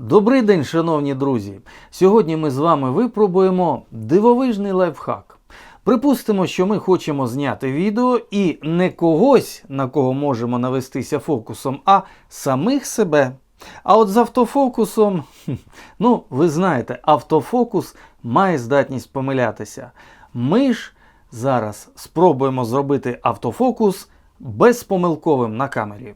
Добрий день, шановні друзі! Сьогодні ми з вами випробуємо дивовижний лайфхак. Припустимо, що ми хочемо зняти відео і не когось, на кого можемо навестися фокусом, а самих себе. А от з автофокусом, ну, ви знаєте, автофокус має здатність помилятися. Ми ж зараз спробуємо зробити автофокус безпомилковим на камері.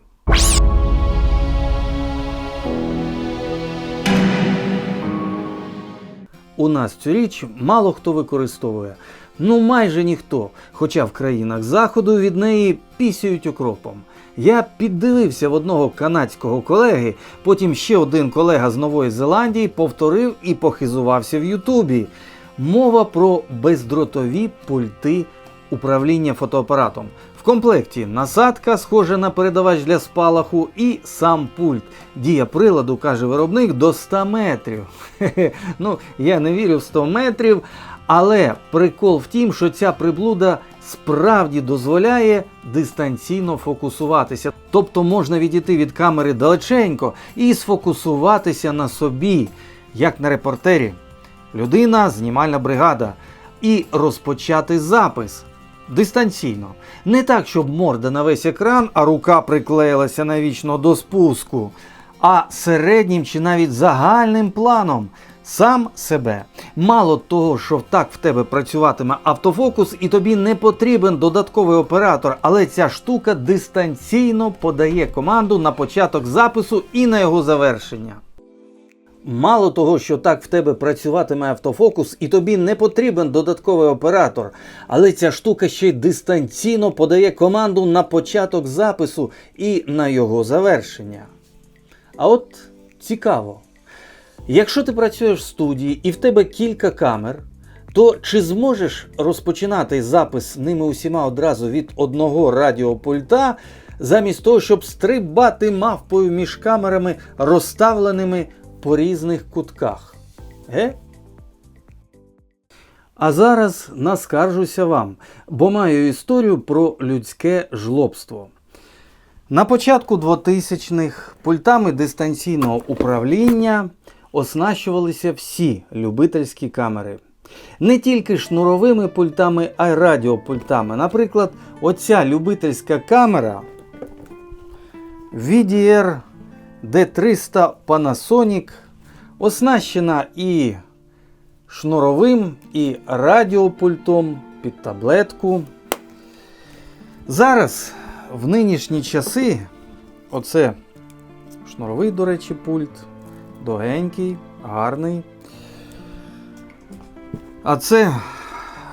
У нас цю річ мало хто використовує. Ну майже ніхто. Хоча в країнах заходу від неї пісюють окропом. Я піддивився в одного канадського колеги, потім ще один колега з Нової Зеландії повторив і похизувався в Ютубі. Мова про бездротові пульти управління фотоапаратом. В комплекті насадка, схожа на передавач для спалаху, і сам пульт. Дія приладу, каже виробник, до 100 метрів. Ну, я не вірю в 100 метрів, але прикол в тім, що ця приблуда справді дозволяє дистанційно фокусуватися. Тобто можна відійти від камери далеченько і сфокусуватися на собі, як на репортері. Людина, знімальна бригада, і розпочати запис дистанційно. Не так, щоб морда на весь екран, а рука приклеїлася навічно до спуску, а середнім чи навіть загальним планом. Сам себе. Мало того, що так в тебе працюватиме автофокус, і тобі не потрібен додатковий оператор, але ця штука дистанційно подає команду на початок запису і на його завершення. Мало того, що так в тебе працюватиме автофокус, і тобі не потрібен додатковий оператор, але ця штука ще й дистанційно подає команду на початок запису і на його завершення. А от цікаво. Якщо ти працюєш в студії і в тебе кілька камер, то чи зможеш розпочинати запис ними усіма одразу від одного радіопульта, замість того, щоб стрибати мавпою між камерами, розставленими по різних кутках? Ге? А зараз наскаржуся вам, бо маю історію про людське жлобство. На початку 2000-х пультами дистанційного управління оснащувалися всі любительські камери. Не тільки шнуровими пультами, а й радіопультами. Наприклад, оця любительська камера VDR D300 Panasonic оснащена і шнуровим, і радіопультом під таблетку. Зараз, в нинішні часи, оце шнуровий, до речі, пульт, довгенький, гарний. А це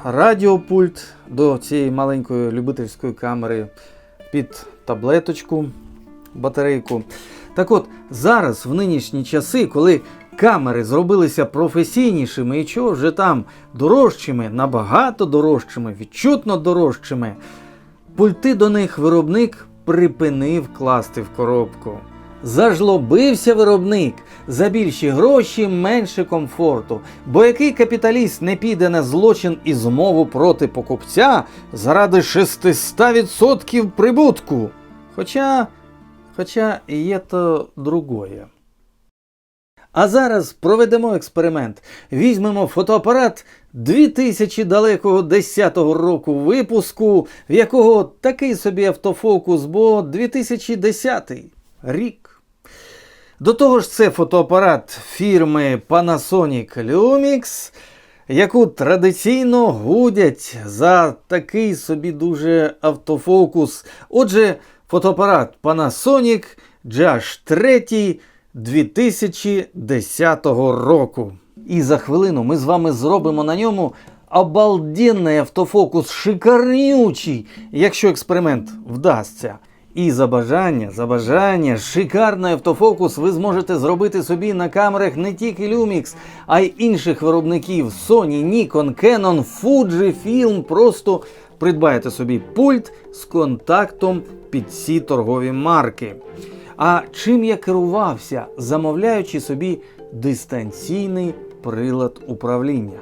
радіопульт до цієї маленької любительської камери під таблеточку, батарейку. Так от, зараз, в нинішні часи, коли камери зробилися професійнішими і чого вже там дорожчими, набагато дорожчими, відчутно дорожчими, пульти до них виробник припинив класти в коробку. Зажлобився виробник за більші гроші, менше комфорту. Бо який капіталіст не піде на злочин і змову проти покупця заради 600% прибутку? Хоча, хоча є то другое. А зараз проведемо експеримент. Візьмемо фотоапарат 2000 далекого 10-го року випуску, в якого такий собі автофокус, бо 2010 рік. До того ж, це фотоапарат фірми Panasonic Lumix, яку традиційно гудять за такий собі дуже автофокус. Отже, фотоапарат Panasonic GH3 2010 року. І за хвилину ми з вами зробимо на ньому обалденний автофокус, шикарнючий, якщо експеримент вдасться. І за бажання, за бажання, шикарний автофокус ви зможете зробити собі на камерах не тільки Lumix, а й інших виробників Sony, Nikon, Canon, Fujifilm. Просто придбаєте собі пульт з контактом під ці торгові марки. А чим я керувався, замовляючи собі дистанційний прилад управління?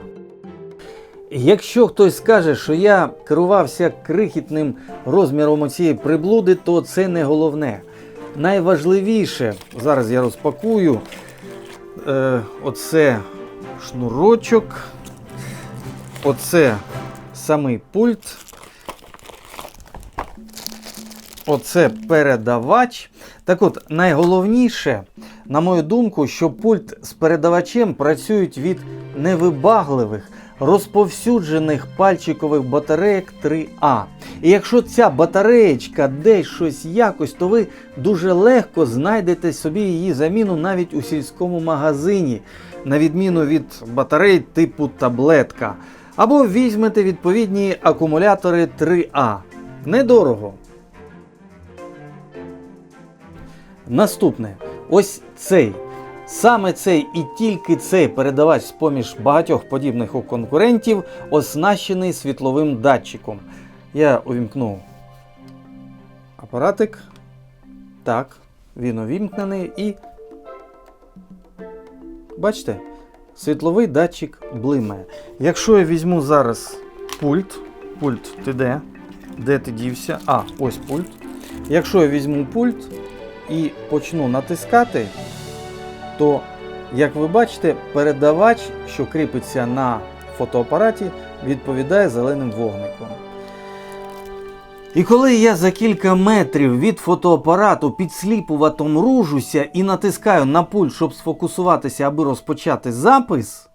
Якщо хтось скаже, що я керувався крихітним розміром цієї приблуди, то це не головне. Найважливіше, зараз я розпакую, Е, оце шнурочок. Оце самий пульт. Оце передавач. Так от, найголовніше, на мою думку, що пульт з передавачем працюють від невибагливих, розповсюджених пальчикових батареїк 3А. І якщо ця батареєчка десь щось якось, то ви дуже легко знайдете собі її заміну навіть у сільському магазині, на відміну від батарей типу таблетка. Або візьмете відповідні акумулятори 3А. Недорого. Наступне, ось цей. Саме цей і тільки цей передавач з поміж багатьох подібних у конкурентів оснащений світловим датчиком. Я увімкну апаратик. Так, він увімкнений і. Бачите, світловий датчик блимає. Якщо я візьму зараз пульт, пульт ти де? Де ти дівся? А, ось пульт. Якщо я візьму пульт і почну натискати, то, як ви бачите, передавач, що кріпиться на фотоапараті, відповідає зеленим вогником. І коли я за кілька метрів від фотоапарату підсліпувато мружуся і натискаю на пульт, щоб сфокусуватися, аби розпочати запис,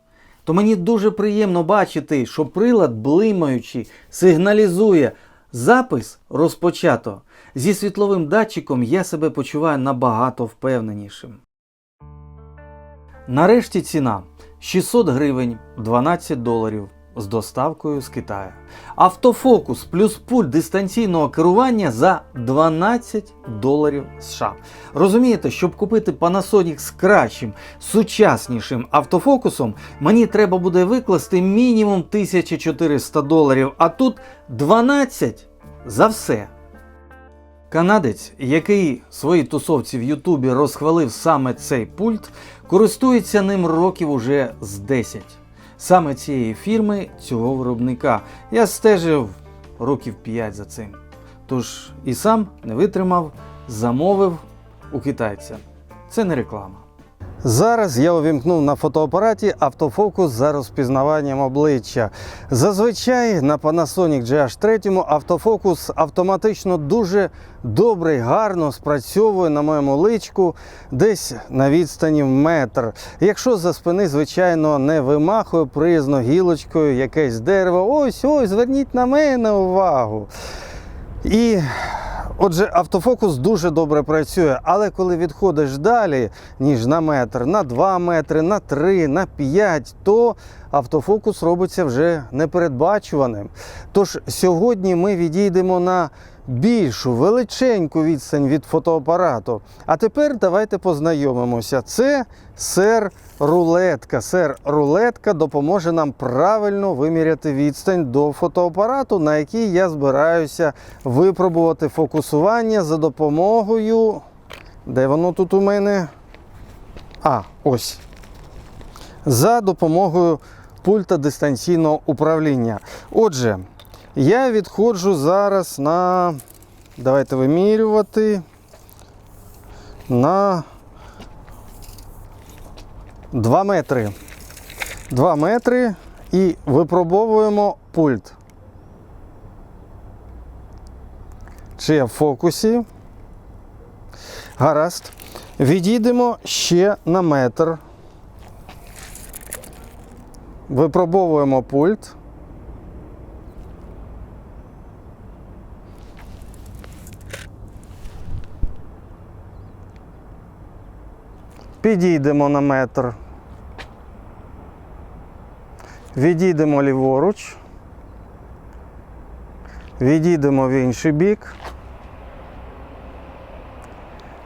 то мені дуже приємно бачити, що прилад, блимаючи, сигналізує запис розпочато. Зі світловим датчиком я себе почуваю набагато впевненішим. Нарешті ціна 600 гривень 12 доларів з доставкою з Китаю. Автофокус плюс пульт дистанційного керування за 12 доларів США. Розумієте, щоб купити Panasonic з кращим, сучаснішим автофокусом, мені треба буде викласти мінімум 1400 доларів, а тут 12 за все. Канадець, який своїй тусовці в Ютубі розхвалив саме цей пульт, користується ним років уже з 10. Саме цієї фірми, цього виробника. Я стежив років 5 за цим. Тож і сам не витримав, замовив у китайця. Це не реклама. Зараз я увімкнув на фотоапараті автофокус за розпізнаванням обличчя. Зазвичай на Panasonic GH3 автофокус автоматично дуже добре гарно спрацьовує на моєму личку десь на відстані в метр. Якщо за спини, звичайно, не вимахує приязно гілочкою якесь дерево. Ось ось, зверніть на мене увагу. І Отже, автофокус дуже добре працює, але коли відходиш далі, ніж на метр, на 2 метри, на 3, на 5, то автофокус робиться вже непередбачуваним. Тож сьогодні ми відійдемо на більшу, величеньку відстань від фотоапарату. А тепер давайте познайомимося. Це сер рулетка. Сер рулетка допоможе нам правильно виміряти відстань до фотоапарату, на який я збираюся випробувати фокусування за допомогою. Де воно тут у мене? А, ось. За допомогою пульта дистанційного управління. Отже, я відходжу зараз на. Давайте вимірювати. На 2 метри. 2 метри і випробовуємо пульт. Чи я в фокусі? Гаразд. Відійдемо ще на метр. Випробовуємо пульт. Підійдемо на метр. Відійдемо ліворуч. Відійдемо в інший бік.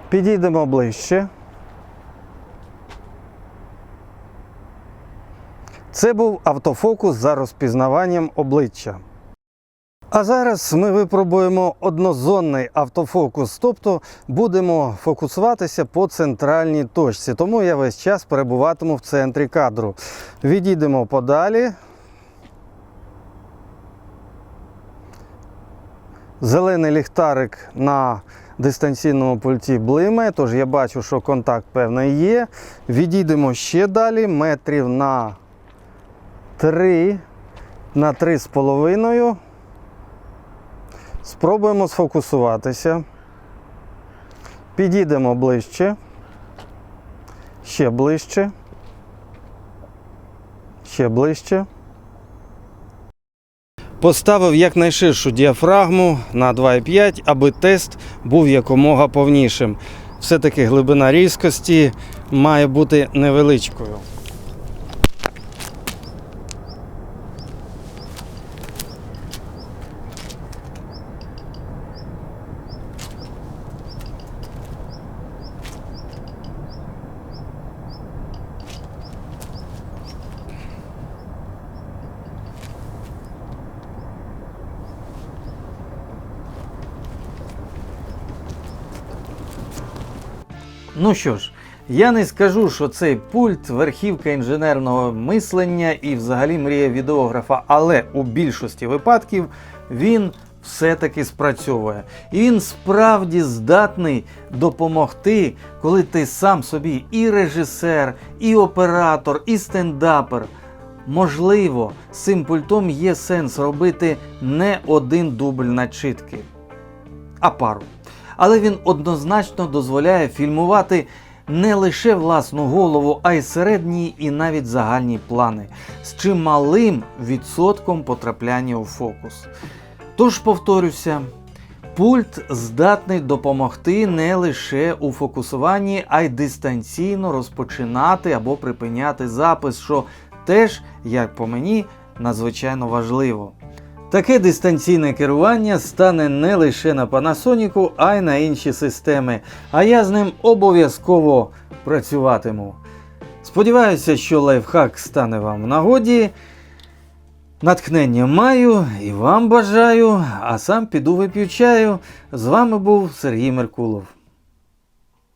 Підійдемо ближче. Це був автофокус за розпізнаванням обличчя. А зараз ми випробуємо однозонний автофокус, тобто будемо фокусуватися по центральній точці. Тому я весь час перебуватиму в центрі кадру. Відійдемо подалі. Зелений ліхтарик на дистанційному пульті блимає, тож я бачу, що контакт певний є. Відійдемо ще далі, метрів на 3, на 3,5. Спробуємо сфокусуватися. Підійдемо ближче. Ще ближче. Ще ближче. Поставив якнайширшу діафрагму на 2,5, аби тест був якомога повнішим. Все-таки глибина різкості має бути невеличкою. Ну що ж, я не скажу, що цей пульт верхівка інженерного мислення і взагалі мрія відеографа, але у більшості випадків він все-таки спрацьовує. І він справді здатний допомогти, коли ти сам собі і режисер, і оператор, і стендапер. Можливо, з цим пультом є сенс робити не один дубль начитки, а пару. Але він однозначно дозволяє фільмувати не лише власну голову, а й середні і навіть загальні плани з чималим відсотком потрапляння у фокус. Тож повторюся, пульт здатний допомогти не лише у фокусуванні, а й дистанційно розпочинати або припиняти запис, що теж, як по мені, надзвичайно важливо. Таке дистанційне керування стане не лише на Panasonic, а й на інші системи, а я з ним обов'язково працюватиму. Сподіваюся, що лайфхак стане вам в нагоді. Натхнення маю і вам бажаю, а сам піду вип'ю чаю. З вами був Сергій Меркулов.